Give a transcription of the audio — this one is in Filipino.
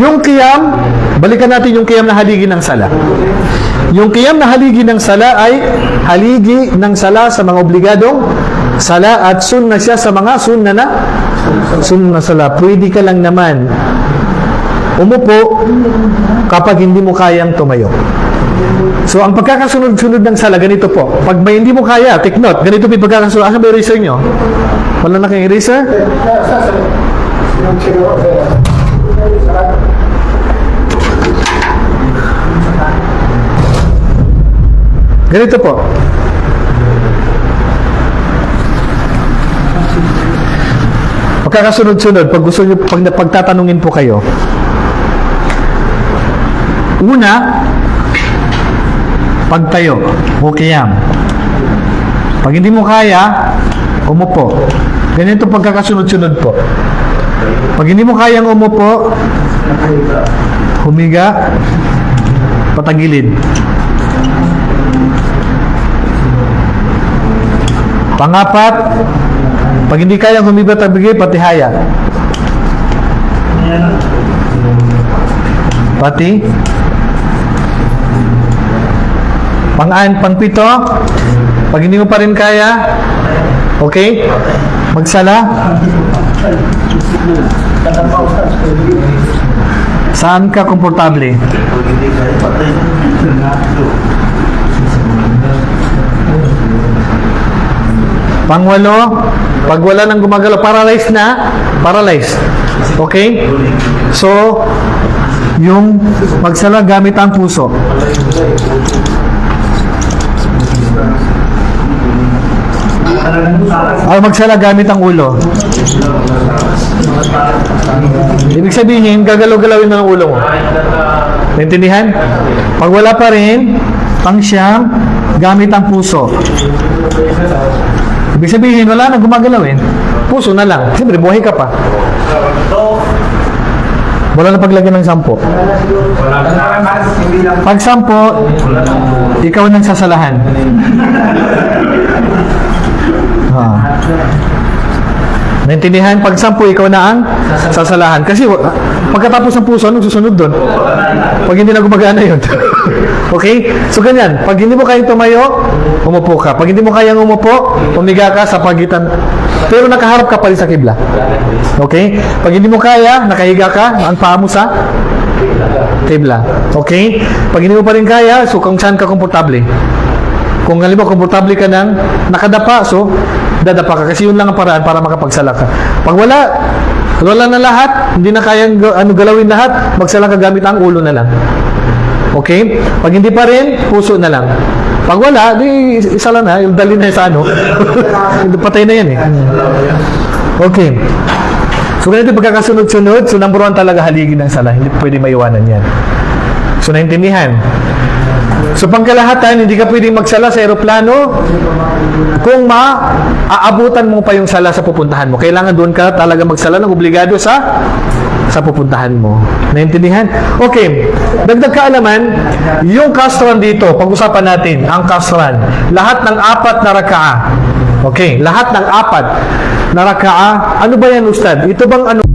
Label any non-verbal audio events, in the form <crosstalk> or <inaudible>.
Yung qiyam, balikan natin yung qiyam na haligi ng sala. Yung qiyam na haligi ng sala ay haligi ng sala sa mga obligadong sala at sunna siya sa mga sunna na sunna na sala. Pwede ka lang naman umupo kapag hindi mo kayang tumayo. So, ang pagkakasunod-sunod ng sala, ganito po. Pag may hindi mo kaya, take note, ganito po yung pagkakasunod. Asan ba eraser nyo? Wala na kayong eraser? Ganito po. Pagkakasunod-sunod, pag gusto nyo, pag pagtatanungin po kayo, una, pagtayo, o kiyam. Pag hindi mo kaya, umupo. Ganito pagkakasunod-sunod po. Pag hindi mo kayang umupo, humiga, patagilid. Pangapat, pag hindi kayang humiga tabigay, patihaya. Pati. Pang-an, pag hindi mo pa rin kaya, okay? Magsala. Saan ka komportable? Pangwalo, pag wala nang gumagalaw, paralyzed na, paralyzed. Okay? So, yung magsala gamit ang puso. Ay, magsala gamit ang ulo. Ibig sabihin, gagalaw-galawin ang ulo mo. Naintindihan? Pag wala pa rin, pang siyam, gamit ang puso. Ibig sabihin, wala na gumagalawin. Puso na lang. Siyempre, buhay ka pa. Wala na paglagyan ng sampo. Pag sampo, ikaw nang sasalahan. Naintindihan? Pag sampu, ikaw na ang sasalahan. Kasi pagkatapos ng puso, anong susunod doon? Pag hindi na gumagana yun. <laughs> okay? So ganyan, pag hindi mo kayang tumayo, umupo ka. Pag hindi mo kayang umupo, umiga ka sa pagitan. Pero nakaharap ka pa rin sa kibla. Okay? Pag hindi mo kaya, nakahiga ka, ang paa mo sa kibla. Okay? Pag hindi mo pa rin kaya, so kung saan ka komportable. Kung halimbawa komportable ka nang nakadapa, so dadapa ka kasi yun lang ang paraan para makapagsala ka. Pag wala, wala na lahat, hindi na kayang ano galawin lahat, magsala ka gamit ang ulo na lang. Okay? Pag hindi pa rin, puso na lang. Pag wala, di isa lang na, dali na sa ano. <laughs> Patay na yan eh. Okay. So ganito pagkakasunod-sunod. So number one talaga haligi ng sala. Hindi pwede maiwanan yan. So naintindihan. So pangkalahatan, hindi ka pwedeng magsala sa eroplano kung maaabutan mo pa yung sala sa pupuntahan mo. Kailangan doon ka talaga magsala ng obligado sa sa pupuntahan mo. Naintindihan? Okay. Dagdag kaalaman, yung kastran dito, pag-usapan natin, ang kastran. Lahat ng apat na rakaa. Okay, lahat ng apat na rakaa. Ano ba yan, Ustad? Ito bang ano?